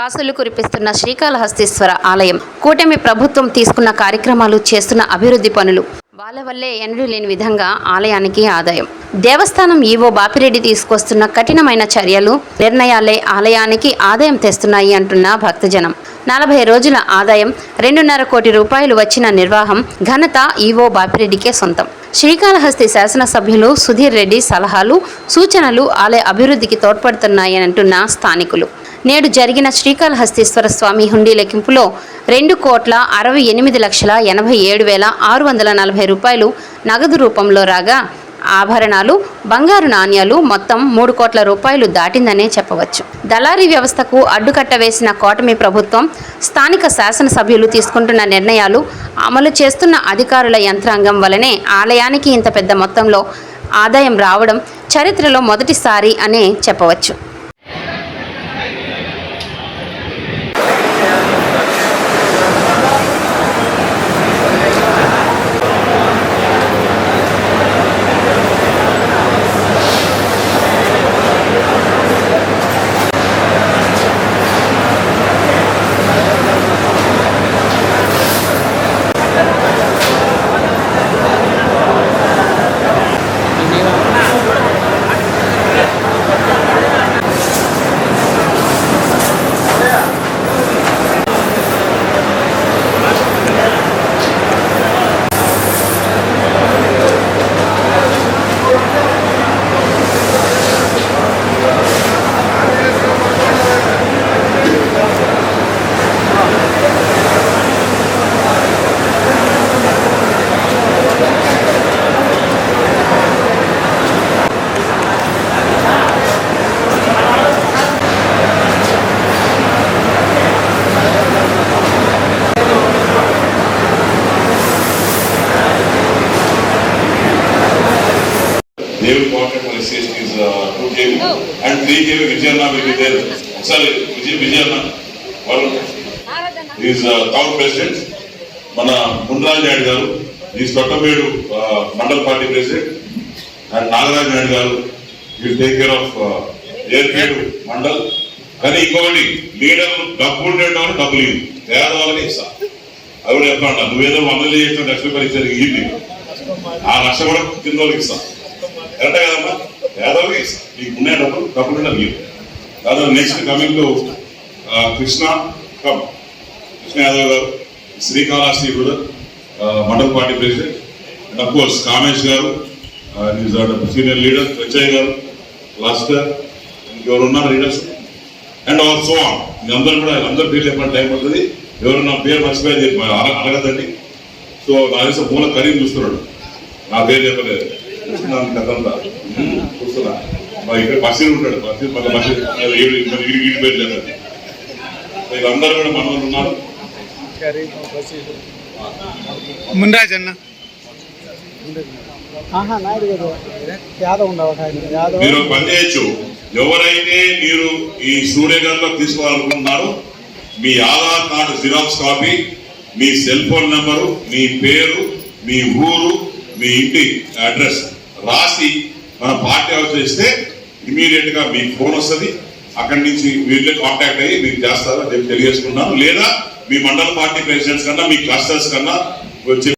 కాసులు కురిపిస్తున్న శ్రీకాళహస్తీశ్వర ఆలయం కూటమి ప్రభుత్వం తీసుకున్న కార్యక్రమాలు చేస్తున్న అభివృద్ధి పనులు. వాళ్ళ వల్లే ఎన్నడూ లేని విధంగా ఆలయానికి ఆదాయం. దేవస్థానం ఈవో బాపిరెడ్డి తీసుకొస్తున్న కఠినమైన చర్యలు నిర్ణయాలే ఆలయానికి ఆదాయం తెస్తున్నాయి అంటున్న భక్తజనం. నలభై రోజుల ఆదాయం రెండున్నర కోటి రూపాయలు వచ్చిన నిర్వాహం ఘనత ఈవో బాపిరెడ్డికే సొంతం. శ్రీకాళహస్తి శాసనసభ్యులు సుధీర్ రెడ్డి సలహాలు సూచనలు ఆలయ అభివృద్ధికి తోడ్పడుతున్నాయని అంటున్న స్థానికులు. నేడు జరిగిన శ్రీకాళహస్తీశ్వర స్వామి హుండీ లెక్కింపులో రెండు కోట్ల అరవై ఎనిమిది లక్షల ఎనభై ఏడు వేల ఆరు వందల నలభై రూపాయలు నగదు రూపంలో రాగా ఆభరణాలు బంగారు నాణ్యాలు మొత్తం మూడు కోట్ల రూపాయలు దాటిందనే చెప్పవచ్చు. దళారీ వ్యవస్థకు అడ్డుకట్ట వేసిన కూటమి ప్రభుత్వం స్థానిక శాసనసభ్యులు తీసుకుంటున్న నిర్ణయాలు అమలు చేస్తున్న అధికారుల యంత్రాంగం వలనే ఆలయానికి ఇంత పెద్ద మొత్తంలో ఆదాయం రావడం చరిత్రలో మొదటిసారి అనే చెప్పవచ్చు. They will contact my CST is uh, two KV and three KV Vijayana will be there. Sorry, Vijay Vijayana. వాళ్ళు ఈజ్ టౌన్ ప్రెసిడెంట్ మన మున్రాజ్ నాయుడు గారు is Thottamedu mandal party president and Nagaraj Naidu గారు will take care of Yerpedu mandal. కానీ ఇంకొకటి లీడర్లు డబ్బు ఉండేటప్పుడు డబ్బులు ఇవ్వు పేదవాళ్ళకి ఇస్తా. కూడా చెప్పండి నువ్వేదో వందలు చేసిన లక్ష పరీక్ష ఇది ఆ లక్ష కూడా కింద వాళ్ళకి ఇస్తా. కరెక్ట్ కదమ్మా? పేదవాళ్ళకి నీకు ఉండే డబ్బులు డబ్బులు ఉండే నీవు next coming to Krishna come Krishna Yadav గారు శ్రీకాళహస్తి కూడా mandal party president and of course Kamesh గారు సీనియర్ లీడర్ ప్రచయ్ గారు లాస్టర్ ఇంకెవరు ఉన్నారు లీడర్స్ అండ్ ఆల్ సో మీ అందరూ కూడా అందరూ పేరు చెప్పిన టైం పడుతుంది. ఎవరన్నా పేరు మర్చిపోయి చెప్పి అడగదండి సో నా తెలిసిన మూల కరీం చూస్తున్నాడు. నా పేరు చెప్పలేదు. ఇక్కడ బస్సీలు ఉంటాడు బస్సీ బస్సీ వీళ్ళందరూ కూడా మన వాళ్ళు ఉన్నారు. మున్రాజ్ అన్న. మీరు ఒక పని చేయొచ్చు. ఎవరైతే మీరు ఈ సూర్యగర్లో తీసుకోవాలనుకుంటున్నారో మీ ఆధార్ కార్డు జిరాక్స్ కాపీ మీ సెల్ ఫోన్ నెంబరు మీ పేరు మీ ఊరు మీ ఇంటి అడ్రస్. రాసి మన పార్టీ హౌస్ ఇస్తే ఇమీడియట్గా మీకు ఫోన్ వస్తుంది. అక్కడి నుంచి వీళ్ళే కాంటాక్ట్ అయ్యి మీకు చేస్తారని చెప్పి తెలియజేసుకున్నాను లేదా మీ మండల పార్టీ ప్రెసిడెంట్స్ కన్నా మీ క్లస్టర్స్ కన్నా వచ్చి